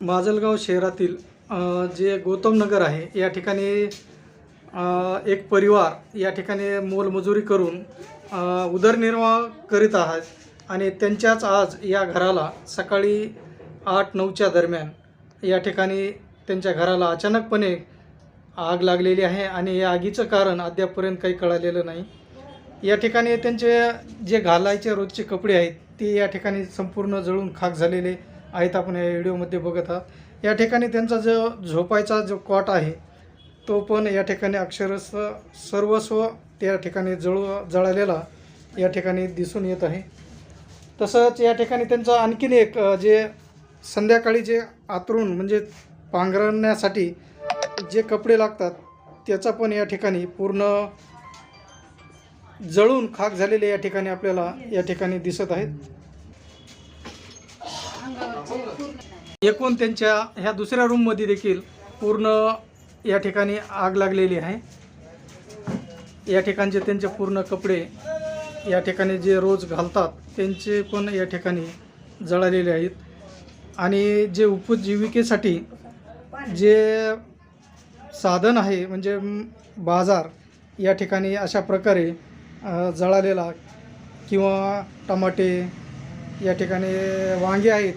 माजलगाव शहरातील जे गौतमनगर आहे या ठिकाणी एक परिवार या ठिकाणी मोलमजुरी करून उदरनिर्वाह करीत आहात आणि त्यांच्याच आज या घराला सकाळी आठ नऊच्या दरम्यान या ठिकाणी त्यांच्या घराला अचानकपणे आग लागलेली आहे आणि या आगीचं कारण अद्यापपर्यंत काही कळालेलं नाही. या ठिकाणी त्यांचे जे घालायचे रोजचे कपडे आहेत ते या ठिकाणी संपूर्ण जळून खाक झालेले आहेत आपण या व्हिडिओमध्ये बघत आहात. या ठिकाणी त्यांचा जो झोपायचा जो कॉट आहे तो पण या ठिकाणी अक्षरशः सर्वस्व त्या ठिकाणी जळू जळालेला या ठिकाणी दिसून येत आहे. तसंच या ठिकाणी त्यांचं आणखीन एक जे संध्याकाळी जे आतरून म्हणजे पांघरण्यासाठी जे कपडे लागतात त्याचा पण या ठिकाणी पूर्ण जळून खाक झालेले या ठिकाणी आपल्याला या ठिकाणी दिसत आहेत. एकूण त्यांच्या ह्या दुसऱ्या रूममध्ये देखील पूर्ण या ठिकाणी आग लागलेली आहे. या ठिकाणचे त्यांचे पूर्ण कपडे या ठिकाणी जे रोज घालतात त्यांचे पण या ठिकाणी जळालेले आहेत. आणि जे उपजीविकेसाठी जे साधन आहे म्हणजे बाजार या ठिकाणी अशा प्रकारे जळालेला किंवा टमाटे या ठिकाणी वांगे आहेत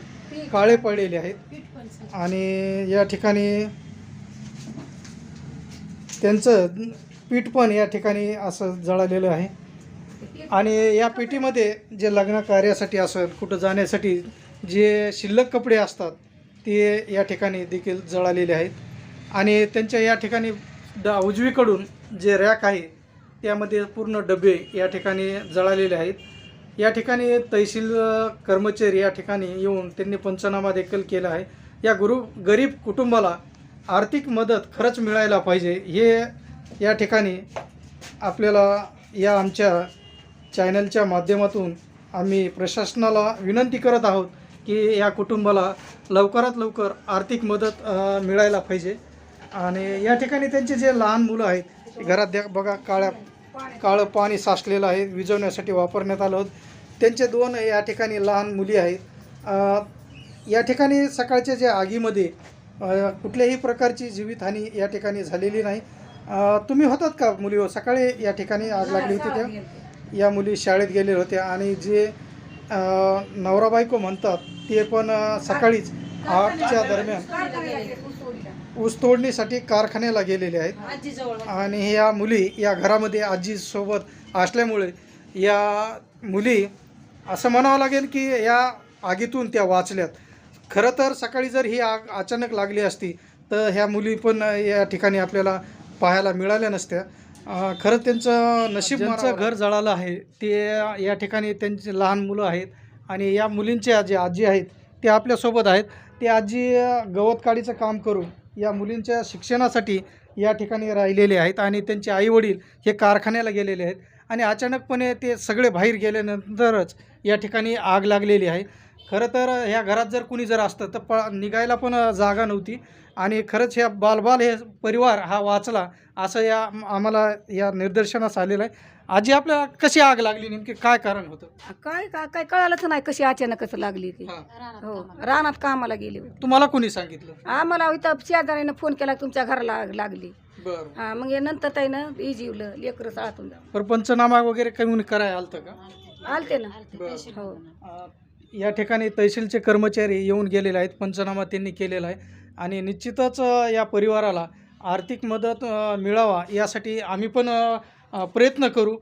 काळे पडलेले आहेत. आणि या ठिकाणी त्यांचं पीठ पण या ठिकाणी असं जळालेलं आहे. आणि या पेटीमध्ये जे लग्न कार्यासाठी असेल कुठं जाण्यासाठी जे शिल्लक कपडे असतात ते या ठिकाणी देखील जळालेले आहेत. आणि त्यांच्या या ठिकाणी ड उजवीकडून जे रॅक आहे त्यामध्ये पूर्ण डबे या ठिकाणी जळालेले आहेत. या ठिकाणी तहसील कर्मचारी या ठिकाणी येऊन त्यांनी पंचनामा देखील केला आहे. या गुरु गरीब कुटुंबाला आर्थिक मदत खरंच मिळायला पाहिजे. हे या ठिकाणी आपल्याला या आमच्या चॅनलच्या माध्यमातून आम्ही प्रशासनाला विनंती करत आहोत की या कुटुंबाला लवकरात लवकर आर्थिक मदत मिळायला पाहिजे. आणि या ठिकाणी त्यांचे जे लहान मुलं आहेत घरात द्या बघा काळ्या काळं पाणी साचलेलं आहे विजवण्यासाठी वापरण्यात आलं होतं. त्यांचे दोन या ठिकाणी लहान मुली आहेत. या ठिकाणी सकाळच्या जे आगीमध्ये कुठल्याही प्रकारची जीवितहानी या ठिकाणी झालेली नाही. तुम्ही होतात का मुली हो? सकाळी या ठिकाणी आग लागली होती त्या? या मुली शाळेत गेलेल्या होत्या आणि जे नवरा बायको म्हणतात ते पण सकाळीच आठच्या दरम्यान ऊस तोडणीसाठी कारखान्याला गेलेले आहेत. आणि या मुली या घरामध्ये आजीसोबत असल्यामुळे या मुली असं म्हणावं लागेल की या आगीतून त्या वाचल्यात. खरं तर सकाळी जर ही आग अचानक लागली असती तर ह्या मुली पण या ठिकाणी आपल्याला पाहायला मिळाल्या नसत्या. खरं त्यांचं नशीब ज्यांचं घर जळालं आहे ते या ठिकाणी त्यांचे लहान मुलं आहेत आणि या मुलींच्या जे आजी आहेत ते आपल्यासोबत आहेत. ते आजी गवत काढीचं काम करून या मुलींच्या शिक्षणासाठी या ठिकाणी राहिलेले आहेत आणि त्यांचे आईवडील हे कारखान्याला गेलेले आहेत. आणि अचानकपणे ते सगळे बाहेर गेल्यानंतरच या ठिकाणी आग लागलेली आहे. खरं तर ह्या घरात जर कुणी जर असतं तर प निघायला पण जागा नव्हती. आणि खरंच ह्या बालबाल हे परिवार हा वाचला असं या आम्हाला या निदर्शनास आलेलं आहे. आजी आपल्याला कशी आग लागली? नेमकी काय कारण होतं? काय काय काय कळालंच नाही कशी अचानकच लागली ती. हां. रानात कामाला. गेली होती. तुम्हाला कोणी सांगितलं? आम्हाला इथं शेजाऱ्यानं फोन केला तुमच्या घराला आग लागली. बरं. हा मग हे नंतर त्यानं इजीवलं लेकरं साळातून बरं पंचनामा वगैरे काही करायला आलतं का? आलते ना. हो. या ठिकाणी तहसीलचे कर्मचारी येऊन गेलेले आहेत पंचनामा त्यांनी केलेला आहे. आणि निश्चितच या परिवाराला आर्थिक मदत मिळावा यासाठी आम्ही पण प्रयत्न करू.